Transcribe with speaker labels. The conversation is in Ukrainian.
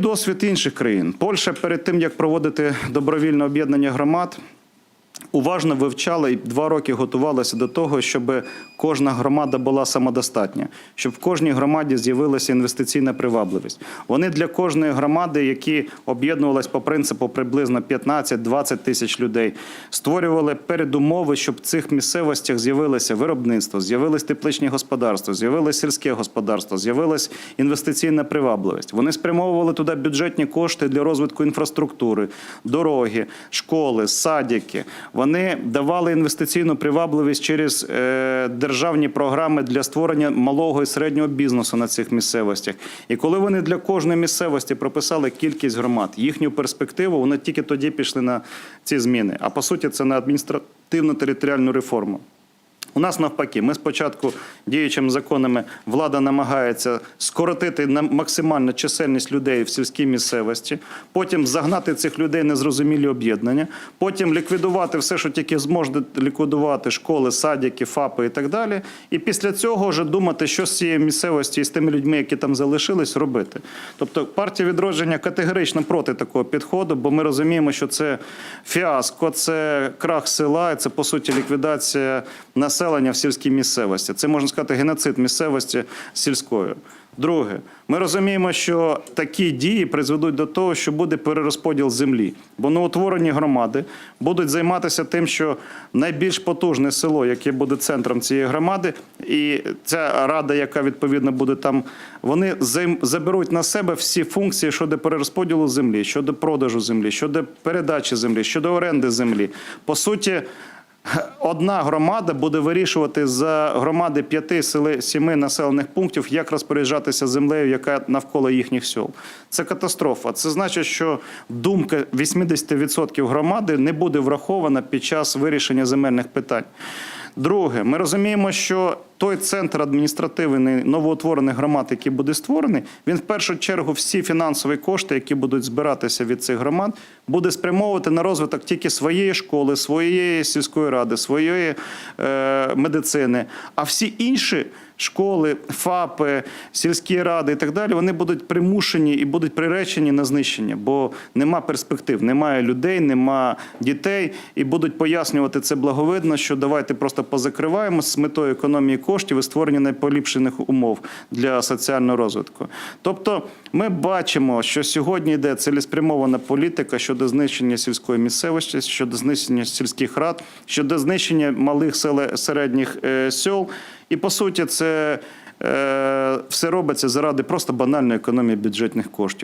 Speaker 1: Досвід інших країн. Польща перед тим, як проводити добровільне об'єднання громад, уважно вивчала і два роки готувалася до того, щоб кожна громада була самодостатня, щоб в кожній громаді з'явилася інвестиційна привабливість. Вони для кожної громади, які об'єднувалися по принципу приблизно 15-20 тисяч людей, створювали передумови, щоб в цих місцевостях з'явилося виробництво, з'явилось тепличні господарства, з'явилось сільське господарство, з'явилась інвестиційна привабливість. Вони спрямовували туди бюджетні кошти для розвитку інфраструктури, дороги, школи, садики. Вони давали інвестиційну привабливість через е, державні програми для створення малого і середнього бізнесу на цих місцевостях. І коли вони для кожної місцевості прописали кількість громад, їхню перспективу, вони тільки тоді пішли на ці зміни. А по суті, це на адміністративно-територіальну реформу. У нас навпаки, ми спочатку діючими законами влада намагається скоротити на максимальну чисельність людей в сільській місцевості, потім загнати цих людей незрозумілі об'єднання, потім ліквідувати все, що тільки зможе ліквідувати школи, садики, ФАПи і так далі. І після цього вже думати, що з цієї місцевості і з тими людьми, які там залишились, робити. Тобто партія відродження категорично проти такого підходу, бо ми розуміємо, що це фіаско, це крах села, це по суті ліквідація населення в сільській місцевості. Це можна сказати геноцид місцевості сільської. Друге, ми розуміємо, що такі дії призведуть до того, що буде перерозподіл землі, бо новоутворені громади будуть займатися тим, що найбільш потужне село, яке буде центром цієї громади, і ця рада, яка відповідно буде там, вони заберуть на себе всі функції щодо перерозподілу землі, щодо продажу землі, щодо передачі землі, щодо оренди землі. По суті. Одна громада буде вирішувати за громади п'яти сіми населених пунктів, як розпоряджатися землею, яка навколо їхніх сіл. Це катастрофа. Це значить, що думка 80% громади не буде врахована під час вирішення земельних питань. Друге, ми розуміємо, що той центр адміністративний новоутворених громад, який буде створений, він в першу чергу всі фінансові кошти, які будуть збиратися від цих громад, буде спрямовувати на розвиток тільки своєї школи, своєї сільської ради, своєї е, медицини. А всі інші школи, ФАПи, сільські ради і так далі, вони будуть примушені і будуть приречені на знищення, бо нема перспектив, немає людей, нема дітей, і будуть пояснювати це благовидно, що давайте просто позакриваємо з метою економії коштів і створення найполіпшених умов для соціального розвитку. Тобто, ми бачимо, що сьогодні йде цілеспрямована політика щодо знищення сільської місцевості, щодо знищення сільських рад, щодо знищення малих селе- середніх е, сел. І по суті, це е, все робиться заради просто банальної економії бюджетних коштів.